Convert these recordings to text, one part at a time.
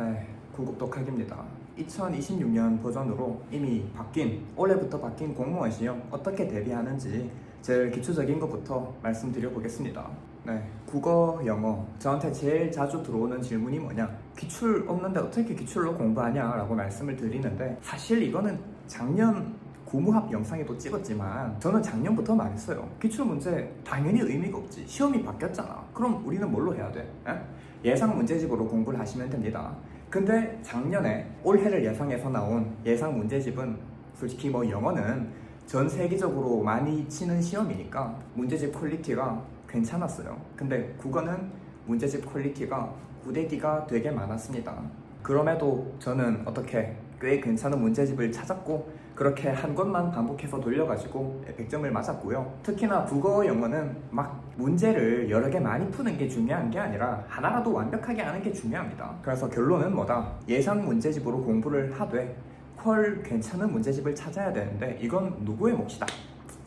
네, 구국독학입니다. 2026년 버전으로 이미 바뀐 올해부터 바뀐 공무원 시험 어떻게 대비하는지 제일 기초적인 것부터 말씀드려 보겠습니다. 네, 국어, 영어 저한테 제일 자주 들어오는 질문이 뭐냐? 기출 없는데 어떻게 기출로 공부하냐 라고 말씀을 드리는데 사실 이거는 작년 고무합 영상에도 찍었지만 저는 작년부터 말했어요. 기출 문제 당연히 의미가 없지. 시험이 바뀌었잖아. 그럼 우리는 뭘로 해야 돼? 에? 예상 문제집으로 공부를 하시면 됩니다. 근데 작년에 올해를 예상해서 나온 예상 문제집은 솔직히 뭐 영어는 전 세계적으로 많이 치는 시험이니까 문제집 퀄리티가 괜찮았어요. 근데 국어는 문제집 퀄리티가 구대기가 되게 많았습니다. 그럼에도 저는 어떻게 꽤 괜찮은 문제집을 찾았고 그렇게 한 권만 반복해서 돌려가지고 100점을 맞았고요. 특히나 국어 영어는 막 문제를 여러 개 많이 푸는 게 중요한 게 아니라 하나라도 완벽하게 하는 게 중요합니다. 그래서 결론은 뭐다? 예상 문제집으로 공부를 하되 퀄 괜찮은 문제집을 찾아야 되는데 이건 누구의 몫이다?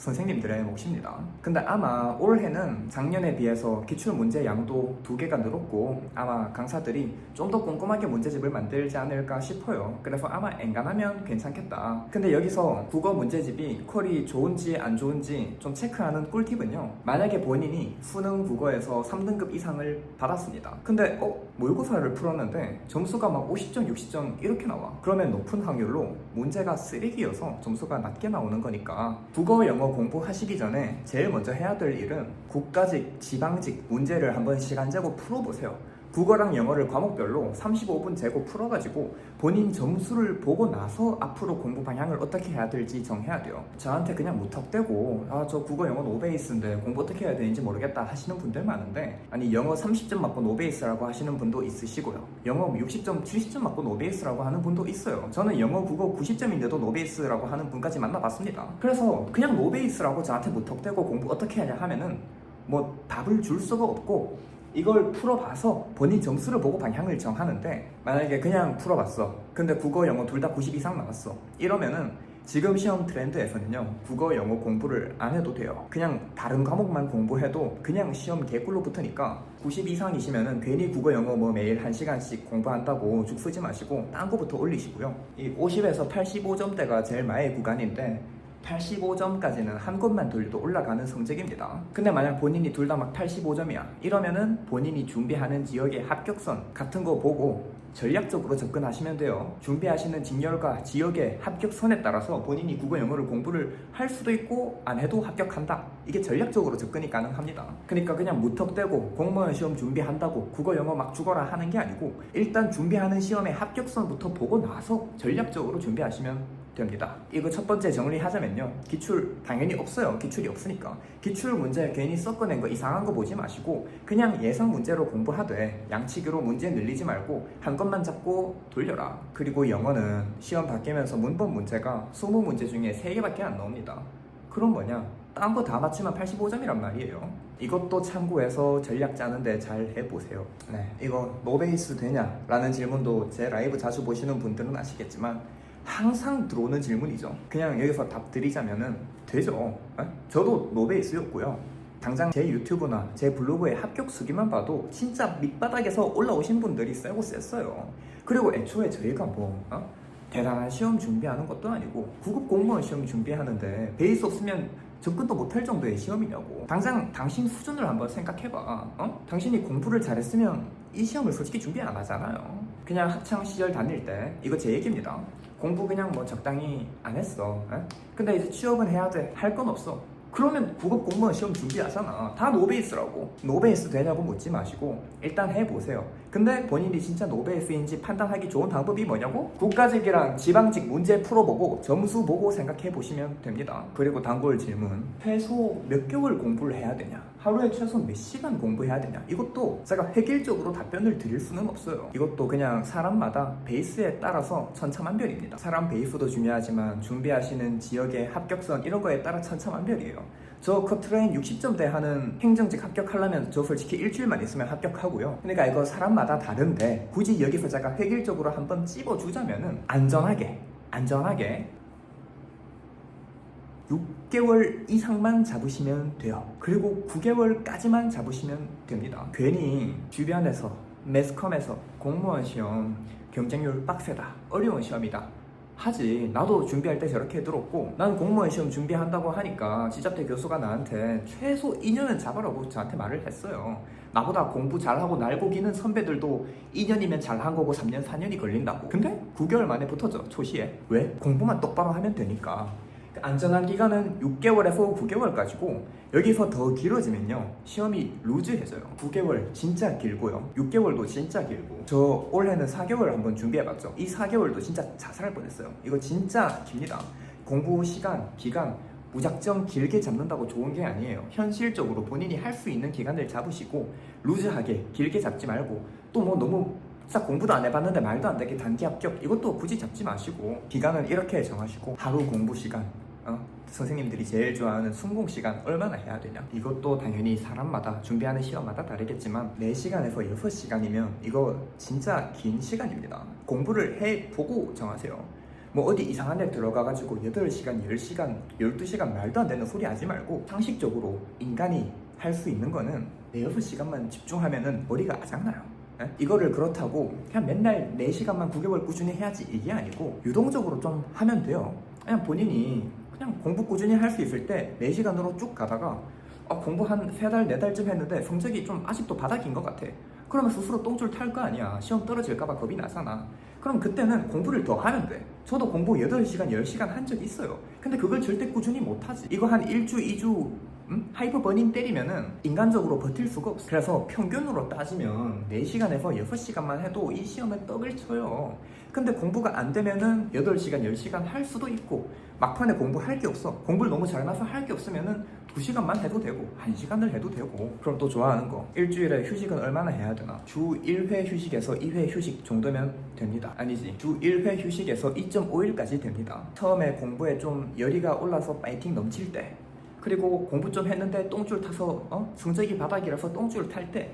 선생님들의 몫입니다. 근데 아마 올해는 작년에 비해서 기출 문제 양도 두 개가 늘었고 아마 강사들이 좀 더 꼼꼼하게 문제집을 만들지 않을까 싶어요. 그래서 아마 엔간하면 괜찮겠다. 근데 여기서 국어 문제집이 퀄이 좋은지 안 좋은지 좀 체크하는 꿀팁은요. 만약에 본인이 수능 국어에서 3등급 이상을 받았습니다. 근데 어 모의고사를 풀었는데 점수가 막 50점, 60점 이렇게 나와. 그러면 높은 확률로 문제가 쓰레기여서 점수가 낮게 나오는 거니까 국어 영어 공부하시기 전에 제일 먼저 해야 될 일은 국가직, 지방직 문제를 한번 시간 재고 풀어보세요. 국어랑 영어를 과목별로 35분 재고 풀어가지고 본인 점수를 보고 나서 앞으로 공부 방향을 어떻게 해야 될지 정해야 돼요. 저한테 그냥 무턱대고 아 저 국어 영어 노베이스인데 공부 어떻게 해야 되는지 모르겠다 하시는 분들 많은데 아니 영어 30점 맞고 노베이스라고 하시는 분도 있으시고요. 영어 60점, 70점 맞고 노베이스라고 하는 분도 있어요. 저는 영어 국어 90점인데도 노베이스라고 하는 분까지 만나봤습니다. 그래서 그냥 노베이스라고 저한테 무턱대고 공부 어떻게 하냐 하면은 뭐 답을 줄 수가 없고 이걸 풀어봐서 본인 점수를 보고 방향을 정하는데 만약에 그냥 풀어봤어. 근데 국어 영어 둘 다 90 이상 나왔어. 이러면은 지금 시험 트렌드에서는요 국어 영어 공부를 안 해도 돼요. 그냥 다른 과목만 공부해도 그냥 시험 개꿀로 붙으니까 90 이상이시면은 괜히 국어 영어 뭐 매일 1시간씩 공부한다고 죽 쓰지 마시고 딴 거부터 올리시고요. 이 50에서 85점대가 제일 마의 구간인데 85점까지는 한 곳만 돌려도 올라가는 성적입니다. 근데 만약 본인이 둘 다 막 85점이야. 이러면은 본인이 준비하는 지역의 합격선 같은 거 보고 전략적으로 접근하시면 돼요. 준비하시는 직렬과 지역의 합격선에 따라서 본인이 국어 영어를 공부를 할 수도 있고 안 해도 합격한다. 이게 전략적으로 접근이 가능합니다. 그러니까 그냥 무턱대고 공무원 시험 준비한다고 국어 영어 막 죽어라 하는 게 아니고 일단 준비하는 시험의 합격선부터 보고 나서 전략적으로 준비하시면 됩니다. 이거 첫 번째 정리하자면요. 기출 당연히 없어요. 기출이 없으니까. 기출 문제 괜히 섞어낸 거 이상한 거 보지 마시고 그냥 예상 문제로 공부하되 양치기로 문제 늘리지 말고 한 것만 잡고 돌려라. 그리고 영어는 시험 바뀌면서 문법 문제가 20문제 중에 3개밖에 안 나옵니다. 그럼 뭐냐? 딴 거 다 맞추면 85점이란 말이에요. 이것도 참고해서 전략 짜는데 잘 해보세요. 네, 이거 노베이스 되냐? 라는 질문도 제 라이브 자주 보시는 분들은 아시겠지만 항상 들어오는 질문이죠. 그냥 여기서 답 드리자면은 되죠. 에? 저도 노베이스였고요. 당장 제 유튜브나 제 블로그의 합격 수기만 봐도 진짜 밑바닥에서 올라오신 분들이 세고 셌어요. 그리고 애초에 저희가 뭐 어? 대단한 시험 준비하는 것도 아니고 구급 공무원 시험 준비하는데 베이스 없으면 접근도 못할 정도의 시험이냐고. 당장 당신 수준을 한번 생각해봐. 어? 당신이 공부를 잘했으면 이 시험을 솔직히 준비 안 하잖아요. 그냥 학창 시절 다닐 때 이거 제 얘기입니다. 공부 그냥 뭐 적당히 안 했어. 에? 근데 이제 취업은 해야 돼. 할 건 없어. 그러면 국업 공무원 시험 준비하잖아. 다 노베이스라고. 노베이스 되냐고 묻지 마시고 일단 해보세요. 근데 본인이 진짜 노베이스인지 판단하기 좋은 방법이 뭐냐고? 국가직이랑 지방직 문제 풀어보고 점수 보고 생각해 보시면 됩니다. 그리고 단골 질문. 최소 몇 개월 공부를 해야 되냐? 하루에 최소 몇 시간 공부해야 되냐? 이것도 제가 획일적으로 답변을 드릴 수는 없어요. 이것도 그냥 사람마다 베이스에 따라서 천차만별입니다. 사람 베이스도 중요하지만 준비하시는 지역의 합격선 이런 거에 따라 천차만별이에요. 저 커트라인 60점대 하는 행정직 합격하려면 저 솔직히 일주일만 있으면 합격하고요. 그러니까 이거 사람마다 다른데 굳이 여기서 제가 획일적으로 한번 찝어주자면은 안전하게 안전하게 6개월 이상만 잡으시면 돼요. 그리고 9개월까지만 잡으시면 됩니다. 괜히 주변에서 매스컴에서 공무원 시험 경쟁률 빡세다 어려운 시험이다 하지. 나도 준비할 때 저렇게 들었고 나는 공무원 시험 준비한다고 하니까 지잡대 교수가 나한테 최소 2년은 잡아라고 저한테 말을 했어요. 나보다 공부 잘하고 날고 기는 선배들도 2년이면 잘한 거고 3년 4년이 걸린다고. 근데 9개월 만에 붙어져 초시에. 왜? 공부만 똑바로 하면 되니까. 그 안전한 기간은 6개월에서 9개월까지고 여기서 더 길어지면요 시험이 루즈해져요. 9개월 진짜 길고요. 6개월도 진짜 길고. 저 올해는 4개월 한번 준비해봤죠. 이 4개월도 진짜 자살할 뻔했어요. 이거 진짜 깁니다. 공부 시간 기간 무작정 길게 잡는다고 좋은 게 아니에요. 현실적으로 본인이 할 수 있는 기간을 잡으시고 루즈하게 길게 잡지 말고 또 뭐 너무 싹 공부도 안 해봤는데 말도 안 되게 단기 합격 이것도 굳이 잡지 마시고 기간은 이렇게 정하시고 하루 공부 시간 어? 선생님들이 제일 좋아하는 순공 시간 얼마나 해야 되냐? 이것도 당연히 사람마다 준비하는 시험마다 다르겠지만 4시간에서 6시간이면 이거 진짜 긴 시간입니다. 공부를 해보고 정하세요. 뭐 어디 이상한 데 들어가가지고 8시간, 10시간, 12시간 말도 안 되는 소리 하지 말고 상식적으로 인간이 할 수 있는 거는 4, 6시간만 집중하면은 머리가 아작나요. 예? 이거를 그렇다고 그냥 맨날 4시간만 9개월 꾸준히 해야지 이게 아니고 유동적으로 좀 하면 돼요. 그냥 본인이 그냥 공부 꾸준히 할 수 있을 때 4시간으로 쭉 가다가 아, 공부 한 3달, 4달쯤 했는데 성적이 좀 아직도 바닥인 것 같아. 그러면 스스로 똥줄 탈 거 아니야. 시험 떨어질까봐 겁이 나잖아. 그럼 그때는 공부를 더 하면 돼. 저도 공부 8시간, 10시간 한 적 있어요. 근데 그걸 절대 꾸준히 못하지. 이거 한 1주, 2주 음? 하이퍼 버닝 때리면은 인간적으로 버틸 수가 없어. 그래서 평균으로 따지면 4시간에서 6시간만 해도 이 시험에 떡을 쳐요. 근데 공부가 안 되면은 8시간, 10시간 할 수도 있고 막판에 공부할 게 없어. 공부를 너무 잘나서 할 게 없으면은 2시간만 해도 되고 1시간을 해도 되고 그럼 또 좋아하는 거 일주일에 휴식은 얼마나 해야 되나? 주 1회 휴식에서 2회 휴식 정도면 됩니다. 아니지. 주 1회 휴식에서 2.5일까지 됩니다. 처음에 공부에 좀 열의가 올라서 파이팅 넘칠 때 그리고 공부 좀 했는데 똥줄 타서 어? 성적이 바닥이라서 똥줄 탈 때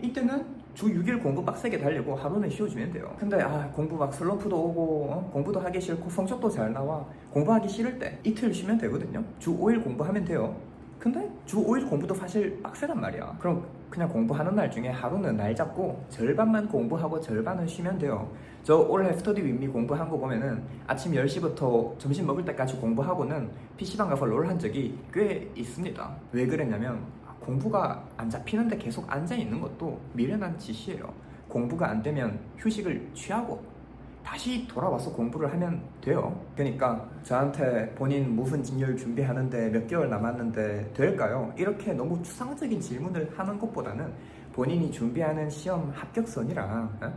이때는 주 6일 공부 빡세게 달리고 하루는 쉬어주면 돼요 근데 아 공부 막 슬럼프도 오고 어? 공부도 하기 싫고 성적도 잘 나와 공부하기 싫을 때 이틀 쉬면 되거든요 주 5일 공부하면 돼요 근데 주 5일 공부도 사실 빡세단 말이야. 그럼 그냥 공부하는 날 중에 하루는 날 잡고 절반만 공부하고 절반은 쉬면 돼요. 저 올해 스터디 윗미 공부한 거 보면은 아침 10시부터 점심 먹을 때까지 공부하고는 PC방 가서 롤 한 적이 꽤 있습니다. 왜 그랬냐면 공부가 안 잡히는데 계속 앉아 있는 것도 미련한 짓이에요. 공부가 안 되면 휴식을 취하고 다시 돌아와서 공부를 하면 돼요. 그러니까 저한테 본인 무슨 진열 준비하는데 몇 개월 남았는데 될까요? 이렇게 너무 추상적인 질문을 하는 것보다는 본인이 준비하는 시험 합격선이랑 어?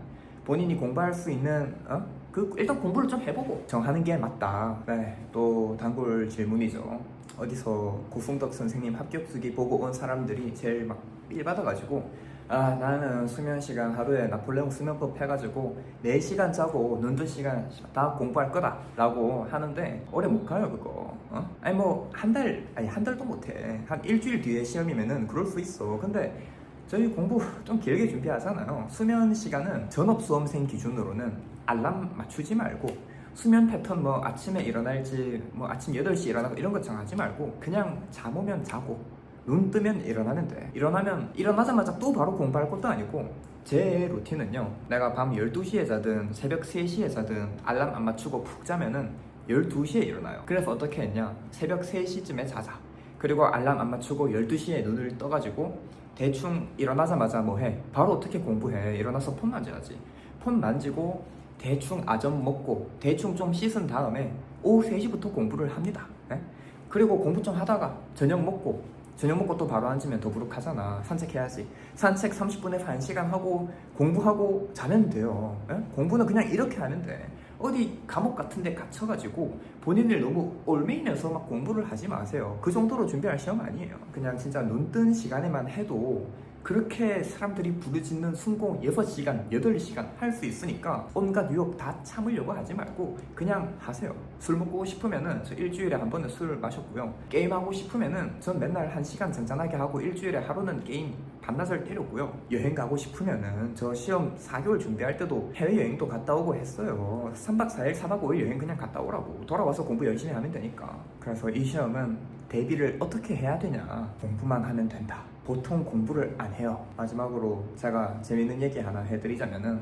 본인이 공부할 수 있는 어? 그 일단 공부를 좀 해보고 정하는 게 맞다. 네, 또 단골 질문이죠. 어디서 고승덕 선생님 합격수기 보고 온 사람들이 제일 막 삘 받아가지고 아 나는 수면 시간 하루에 나폴레옹 수면법 해가지고 4시간 자고 눈뜬 시간 다 공부할 거다 라고 하는데 오래 못 가요 그거. 어? 아니 뭐 한 달 아니 한 달도 못해. 한 일주일 뒤에 시험이면은 그럴 수 있어. 근데 저희 공부 좀 길게 준비하잖아요. 수면 시간은 전업 수험생 기준으로는 알람 맞추지 말고 수면 패턴 뭐 아침에 일어날지 뭐 아침 8시 일어나고 이런 거 정하지 말고 그냥 잠 오면 자고 눈 뜨면 일어나면 돼. 일어나면 일어나자마자 또 바로 공부할 것도 아니고 제 루틴은요. 내가 밤 12시에 자든 새벽 3시에 자든 알람 안 맞추고 푹 자면은 12시에 일어나요. 그래서 어떻게 했냐? 새벽 3시쯤에 자자. 그리고 알람 안 맞추고 12시에 눈을 떠가지고 대충 일어나자마자 뭐 해? 바로 어떻게 공부해? 일어나서 폰 만져야지. 폰 만지고 대충 아점 먹고 대충 좀 씻은 다음에 오후 3시부터 공부를 합니다. 네? 그리고 공부 좀 하다가 저녁 먹고 저녁 먹고 또 바로 앉으면 더부룩하잖아. 산책해야지. 산책 30분에서 1시간 하고 공부하고 자면 돼요. 예? 공부는 그냥 이렇게 하면 돼. 어디 감옥 같은 데 갇혀가지고 본인을 너무 올매이면서 막 공부를 하지 마세요. 그 정도로 준비할 시험 아니에요. 그냥 진짜 눈 뜬 시간에만 해도 그렇게 사람들이 부르짖는 순공 6시간, 8시간 할 수 있으니까 온갖 유혹 다 참으려고 하지 말고 그냥 하세요. 술 먹고 싶으면은 저 일주일에 한 번은 술 마셨고요. 게임하고 싶으면은 전 맨날 1시간 잔잔하게 하고 일주일에 하루는 게임 반나절 때렸고요. 여행 가고 싶으면은 저 시험 4개월 준비할 때도 해외여행도 갔다 오고 했어요. 3박 4일, 4박 5일 여행 그냥 갔다 오라고. 돌아와서 공부 열심히 하면 되니까. 그래서 이 시험은 대비를 어떻게 해야 되냐. 공부만 하면 된다. 보통 공부를 안 해요. 마지막으로 제가 재밌는 얘기 하나 해드리자면은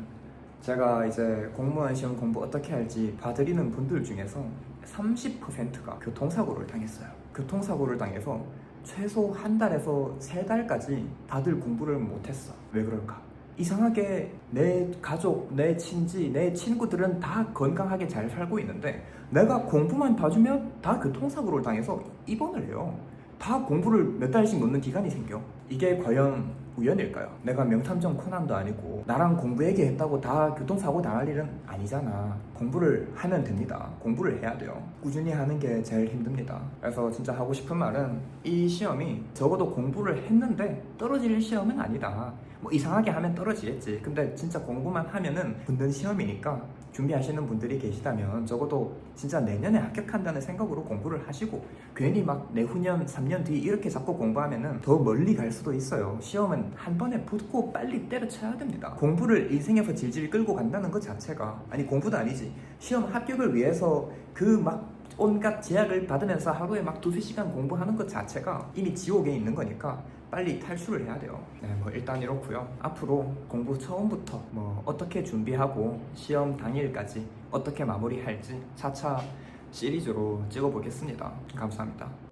제가 이제 공무원 시험 공부 어떻게 할지 봐드리는 분들 중에서 30%가 교통사고를 당했어요. 교통사고를 당해서 최소 한 달에서 세 달까지 다들 공부를 못했어. 왜 그럴까? 이상하게 내 가족, 내 친지, 내 친구들은 다 건강하게 잘 살고 있는데 내가 공부만 봐주면 다 교통사고를 당해서 입원을 해요. 다 공부를 몇 달씩 놓는 기간이 생겨. 이게 과연 우연일까요? 내가 명탐정 코난도 아니고 나랑 공부 얘기했다고 다 교통사고 당할 일은 아니잖아. 공부를 하면 됩니다. 공부를 해야 돼요. 꾸준히 하는 게 제일 힘듭니다. 그래서 진짜 하고 싶은 말은 이 시험이 적어도 공부를 했는데 떨어질 시험은 아니다. 뭐 이상하게 하면 떨어지겠지. 근데 진짜 공부만 하면은 붙는 시험이니까 준비하시는 분들이 계시다면 적어도 진짜 내년에 합격한다는 생각으로 공부를 하시고 괜히 막 내후년 3년 뒤 이렇게 자꾸 공부하면은 더 멀리 갈 수도 있어요. 시험은 한 번에 붙고 빨리 때려쳐야 됩니다. 공부를 인생에서 질질 끌고 간다는 것 자체가 아니 공부도 아니지 시험 합격을 위해서 그막 온갖 제약을 받으면서 하루에 막 두세 시간 공부하는 것 자체가 이미 지옥에 있는 거니까 빨리 탈출을 해야 돼요. 네, 뭐 일단 이렇고요. 앞으로 공부 처음부터 뭐 어떻게 준비하고 시험 당일까지 어떻게 마무리할지 차차 시리즈로 찍어보겠습니다. 감사합니다.